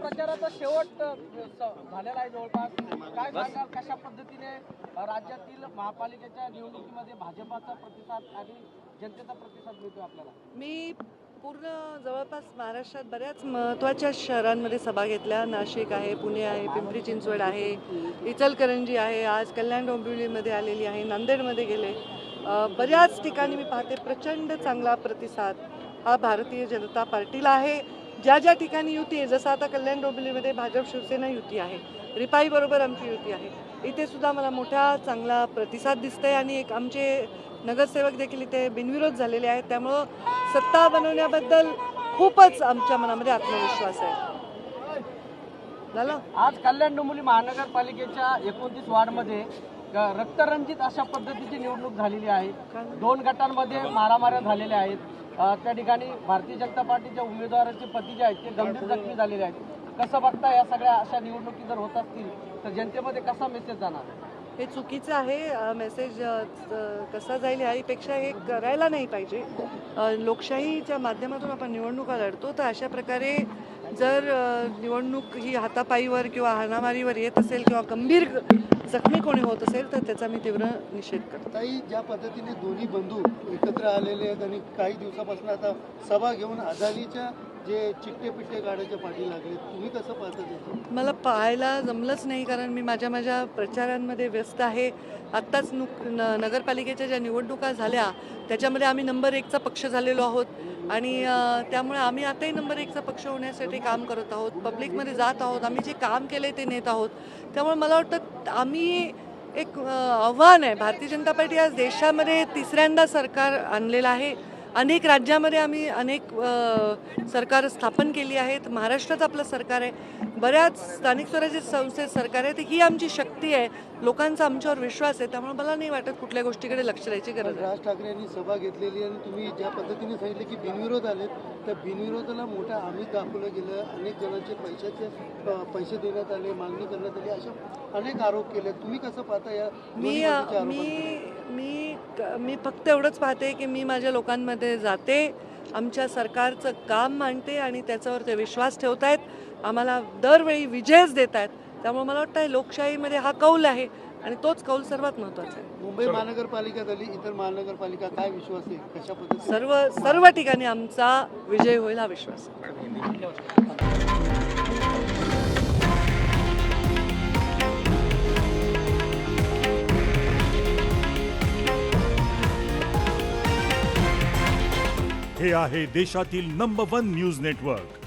प्रचाराचा शेवट झालेला आहे जवळपास. काय सांगाल कशा पद्धतीने राज्यातील महापालिकेच्या निवडणुकीमध्ये भाजपाचा प्रतिसाद आणि जनतेचा प्रतिसाद मिळतो आपल्याला? मी पूर्ण जवळपास महाराष्ट्रात बऱ्याच महत्त्वाच्या शहरांमध्ये सभा घेतल्या. नाशिक आहे पुणे आहे पिंपरी चिंचवड आहे इचलकरंजी आहे आज कल्याण डोंबिवलीमध्ये आलेली आहे नांदेडमध्ये गेले. बऱ्याच ठिकाणी मी पाहते प्रचंड चांगला प्रतिसाद हा भारतीय जनता पार्टीला आहे. ज्या ज्या ठिकाणी युती आहे जसं आता कल्याण डोंबिवलीमध्ये भाजप शिवसेना युती आहे रिपाईबरोबर आमची युती आहे. इथे सुद्धा मला मोठा चांगला प्रतिसाद दिसतंय आणि एक आमचे नगरसेवक देखील इथे बिनविरोध झालेले आहेत. त्यामुळं सत्ता बनवण्याबद्दल खूपच आमच्या मनामध्ये आत्मविश्वास आहे. झालं आज कल्याण डोंबिवली महानगरपालिकेच्या एकोणतीस वार्डमध्ये रक्तरंजित अशा पद्धतीची निवडणूक झालेली आहे. दोन गटांमध्ये मारामाऱ्या झालेल्या आहेत. त्या ठिकाणी भारतीय जनता पार्टीच्या उमेदवाराचे पती जे आहेत ते गंभीर जखमी झालेले आहेत. कसं बघता या सगळ्या अशा निवडणुकी जर होत असतील तर जनतेमध्ये कसा मेसेज जाणार? हे चुकीचं आहे. मेसेज कसा जाईल ह्यापेक्षा हे करायला नाही पाहिजे. लोकशाहीच्या माध्यमातून आपण निवडणुका लढतो तर अशा प्रकारे जर निवडणूक ही हातापायीवर किंवा हाणामारीवर येत असेल किंवा गंभीर जखमी कोणी होत असेल तर त्याचा मी तीव्र निषेध करतो. ताई ज्या पद्धतीने दोन्ही बंधू एकत्र आलेले आहेत आणि काही दिवसापासून आता सभा घेऊन आझादीच्या जे चिट्टे पिट्टे काढायच्या पाठी लागले तुम्ही कसं पाहता मला पाहायला जमलंच नाही कारण मी माझ्या माझ्या प्रचारांमध्ये व्यस्त आहे. आत्ताच नुक न नगरपालिकेच्या ज्या निवडणुका झाल्या त्याच्यामध्ये आम्ही नंबर एकचा पक्ष झालेलो आहोत. आणि त्यामुळे आम्ही आताही नंबर एकचा पक्ष होण्यासाठी काम करत आहोत. पब्लिकमध्ये जात आहोत. आम्ही जे काम केले ते नेत आहोत. त्यामुळे मला वाटतं आम्ही एक आव्हान आहे. भारतीय जनता पार्टी आज देशामध्ये तिसऱ्यांदा सरकार आणलेलं आहे. अनेक राज्यामध्ये आम्ही अनेक सरकार स्थापन केली आहेत. महाराष्ट्रात आपलं सरकार आहे. बऱ्याच स्थानिक स्वराज्य संस्थेत सरकार आहे तर ही आमची शक्ती आहे. लोकांचा आमच्यावर विश्वास आहे त्यामुळे मला नाही वाटत कुठल्या गोष्टीकडे लक्ष द्यायची गरज आहे. राज ठाकरे यांनी सभा घेतलेली आणि तुम्ही ज्या पद्धतीने सांगितलं की बिनविरोध आलेत त्या बिनविरोधाला मोठा आम्ही दाखवलं गेलं. अनेक जणांचे पैशाचे पैसे देण्यात आले मागणी करण्यात आली अशा अनेक आरोप केले तुम्ही कसं पाहता या मी मी? मी मी फक्त एवढंच पाहते की मी माझ्या लोकांमध्ये जाते आमच्या सरकारचं काम मांडते आणि त्याच्यावर ते विश्वास ठेवत आहेत आम्हाला दरवेळी विजयच देत आहेत त्यामुळे मला वाटतं लोकशाहीमध्ये हा कौल आहे आणि तोच कौल सर्वात महत्त्वाचा आहे. मुंबई महानगरपालिका झाली इतर महानगरपालिका काय विश्वास आहे? कशा पद्धतीने? सर्व सर्व ठिकाणी आमचा विजय होईल हा विश्वास आहे. हे आहे देशातील नंबर वन न्यूज नेटवर्क